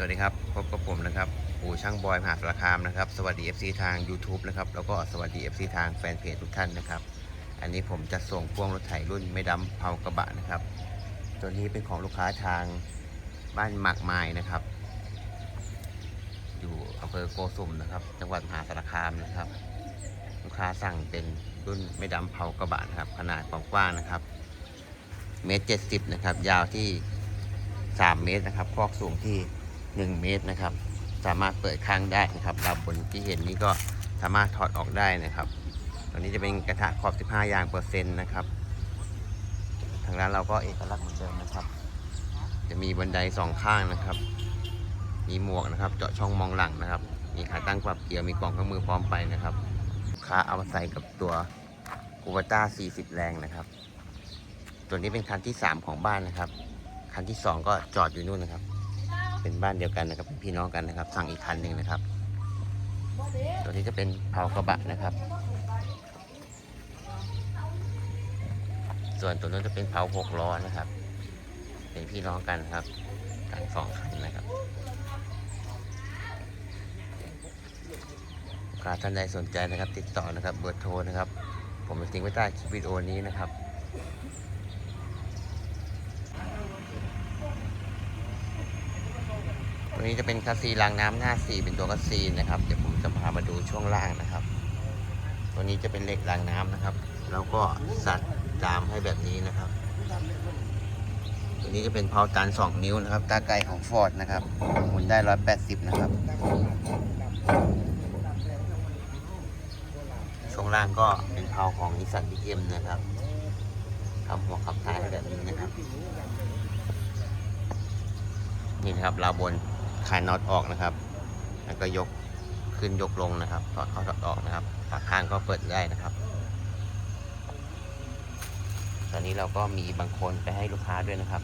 สวัสดีครับพบกับผมนะครับปู่ช่างบอยมหาสารคามนะครับ สวัสดี FC ทาง YouTube นะครับ แล้วก็สวัสดี FC ทางแฟนเพจทุกท่านนะครับ อันนี้ผมจะส่งพ่วงรถไถรุ่นไม่ดำเผากระบะนะครับ ตัวนี้เป็นของลูกค้าทางบ้านหมากไม้นะครับ อยู่อำเภอโกสุมนะครับ จังหวัดมหาสารคามนะครับ ลูกค้าสั่งเป็นรุ่นไม่ดำเผากระบะนะครับ ขนาดกว้างนะครับ เมตรเจ็ดสิบนะครับ ยาวที่3เมตรนะครับ คอกสูงที่ 1 เมตรนะครับ สามารถเปิดข้างได้นะครับดาวบนที่เห็นนี้ก็สามารถถอดออกได้นะครับ ตัวนี้จะเป็นกระถางขอบ 15อย่างเปอร์เซ็นต์นะครับ ทางร้านเราก็เอกลักษณ์เหมือนเดิมนะครับ จะมีบันไดสองข้างนะครับ มีหมวกนะครับ เจาะช่องมองหลังนะครับ มีขาตั้งปรับเกียร์ มีกล่องเครื่องมือพร้อมไปนะครับค้าเอามาใส่กับตัวกูวาต้า 40 แรงนะครับ ตัวนี้เป็นคันที่ 3 ของบ้านนะครับ คันที่ 2 ก็จอดอยู่นู่นนะครับ เป็นบ้านเดียวกันนะครับเป็นพี่น้องกันนะครับ สั่งอีกคันหนึ่งนะครับ ตัวนี้จะเป็นเผากระบะนะครับ ส่วนตัวนั้นจะเป็นเผาหกล้อนะครับ เป็นพี่น้องกันครับทั้งสองคันนะครับลูกค้าท่านใดสนใจนะครับ ติดต่อนะครับเบอร์โทรนะครับ ผมจะทิ้งไว้ใต้คลิปวิดีโอนี้นะครับ ตัวนี้จะเป็นคัสซีรางน้ำหน้าสี่เป็นตัวคัสซีนะครับ เดี๋ยวผมจะพามาดูช่วงล่างนะครับ ตัวนี้จะเป็นเหล็กรางน้ำนะครับ แล้วก็สัดดามให้แบบนี้นะครับ ตัวนี้จะเป็นเพาตัน2นิ้วนะครับ ตาไกลของฟอร์ดนะครับ หมุนได้180นะครับ ช่วงล่างก็เป็นเพาของนิสสันบีเอ็มนะครับทำหัวขับท้ายแบบนี้นะครับ นี่นะครับราบน คลายน็อตออกนะครับ แล้วก็ยกขึ้นยกลงนะครับ ถอดเข้าถอดออกนะครับฝาข้างก็เปิดได้นะครับ ตอนนี้เราก็มีบางคนไปให้ลูกค้าด้วยนะครับ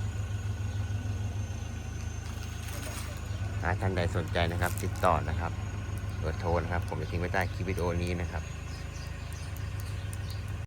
ถ้าท่านใดสนใจนะครับ ติดต่อนะครับเบอร์โทรนะครับ ผมจะทิ้งไว้ใต้คลิปวิดีโอนี้นะครับ